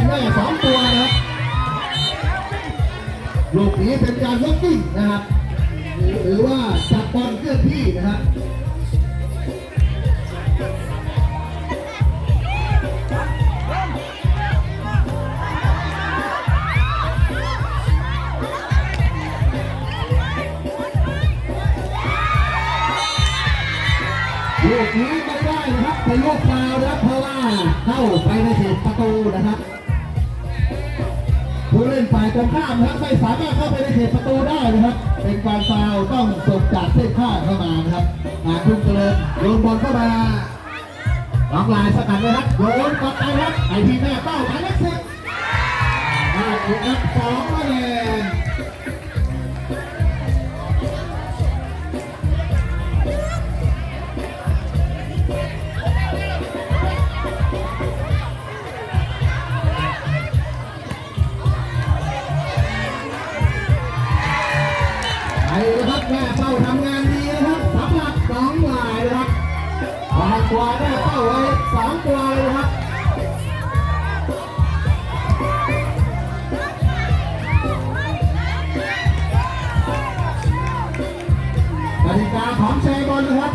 มแม่สองตัวนะครับลูกนี้เป็นการล็อกกิ้งนะครับ หรือว่าจับบอลเคลื่อนที่นะครับลูกนี้ไม่ได้นะครับเป็นลูกฟาวล์นะครับเพราะว่าเข้าไปในเขตประตูนะครับ ผู้เล่นฝ่ายตรงข้ามนะครับไม่สามารถเข้าไปในเขตประตูได้นะครับ เป็นการฟาวต้องส่งจากเส้นข้างเข้ามานะครับหาคุณเจริญโยนบอลเข้ามาล็องลายสกัดเลยครับโยนกลับไปครับไอทีแม่เป้าหมายเลขสิบห้าอีกนับสองคะแนน นะครับแม่เป้าทำงานดีนะครับสำหรับสองลายนะครับวางตัวแม่เป้าไว้สองตัวเลยนะครับกติกาของแชร์บอลนะครับ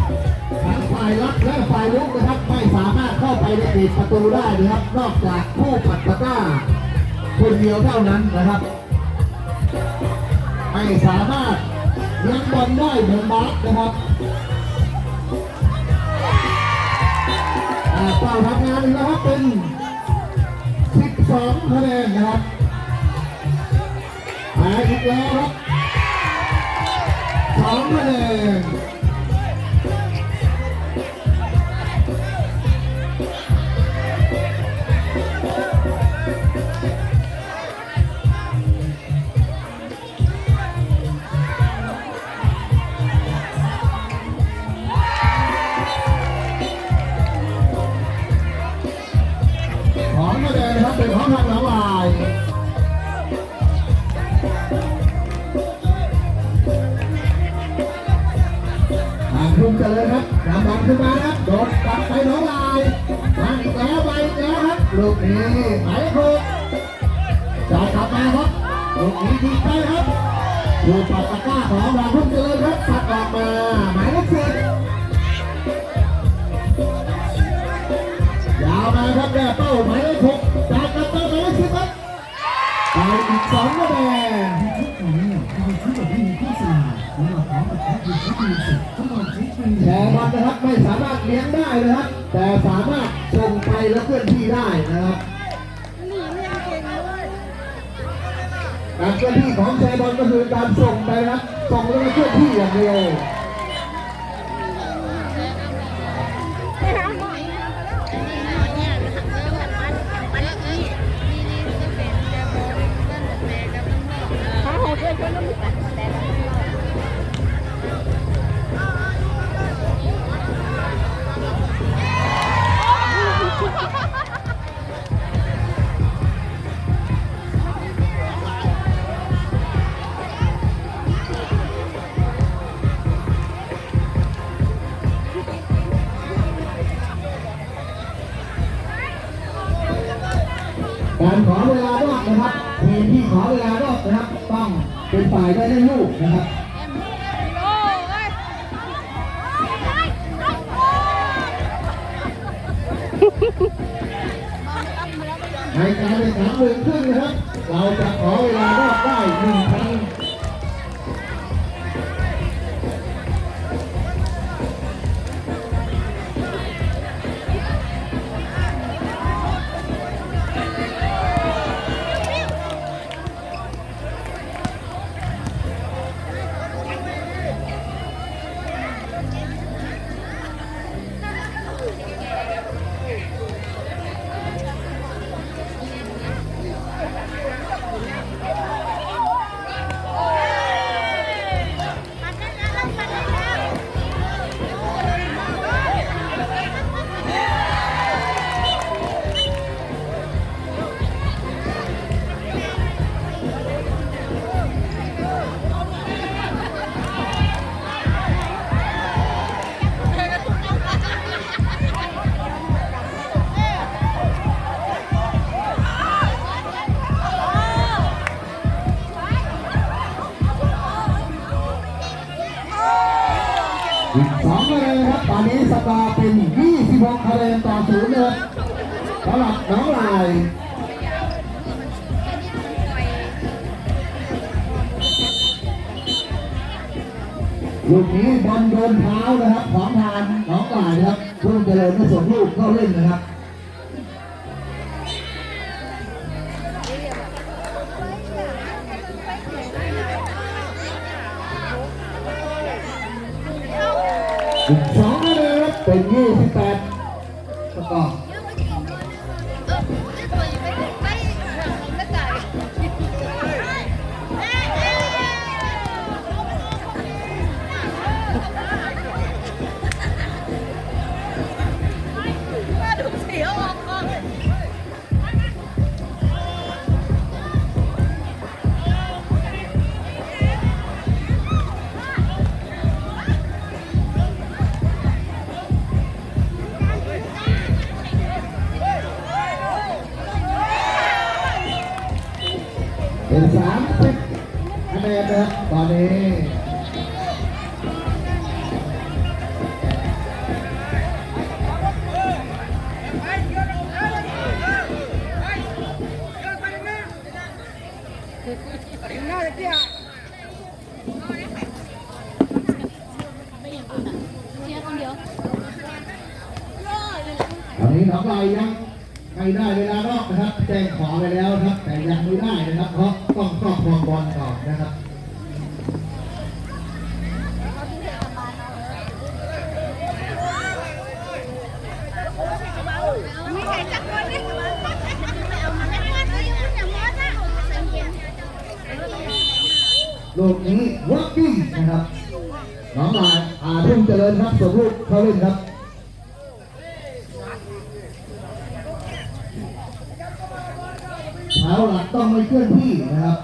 ทั้งฝ่ายรับและฝ่ายลุกนะครับไม่สามารถเข้าไปในเขตประตูได้นะครับ นอกจากผู้ปัดตะก้าคนเดียวเท่านั้นนะครับ ไม่สามารถ ยงบอลได้เหมือนบาสนะครับอ่าเป้าทำงานอีกแล้วครับเป็น 12คะแนนนะครับหายอีกแล้วครับ2คะแนน แนนนะครับเป็นของทางหลังลายทางคุมเจริญครับนำบอลขึ้นมาครับโดดกลับไปหน้องลายมาอีกแล้วไปอีกแล้วครับลูกนี้หมายเลขหกจะกลับมาครับลูกนี้ดีไปครับดูปัดตะกร้าของทางคุมเจริญครับปัดออกมาหมายเลขสิบยาวมาครับแม่เป้าหมายเลขหกจากกลับมาหมายเลขสิบครับ ไปอีกสองคะแนนแชร์บอลนะครับไม่สามารถเลี้ยงได้นะครับ แต่สามารถส่งไปแล้วเคลื่อนที่ได้นะครับการเคลื่อนที่ของแชร์บอลก็คือการส่งไปนะครับส่งแล้วก็เคลื่อนที่อย่างเดียว ฝ่ายได้ได้ลูกนะครับในการแข่งขันหนึ่งครึ่งนะครับ เราจะขอเวลานอกได้หนึ่งครั้ง สกอร์เป็น26คะแนนต่อศูนย์นะครับสำหรับน้องลายลูกนี้บอลโดนเท้านะครับ ของทางน้องลายนะครับเพิ่งเจริญไม่ส่งลูกเข้าเล่นนะครับ นค นะตอนนี้ตอนนี้น้องลายยังไม่ได้เวลานอกนะครับ แจ้งขอไปแล้วนะครับ แต่ยังไม่ได้นะครับ เพราะต้องครอบครองบอลก่อนนะครับ มีใครจักคนเนี่ยเอามาไม่ได้ก็ยังอย่างมอสอะ ลูกนี้วักกิ้งนะครับ น้องลายอาทุ่งเจริญครับส่งลูกเข้าเล่นครับเท้าหลักต้องไม่เคลื่อนที่นะครับ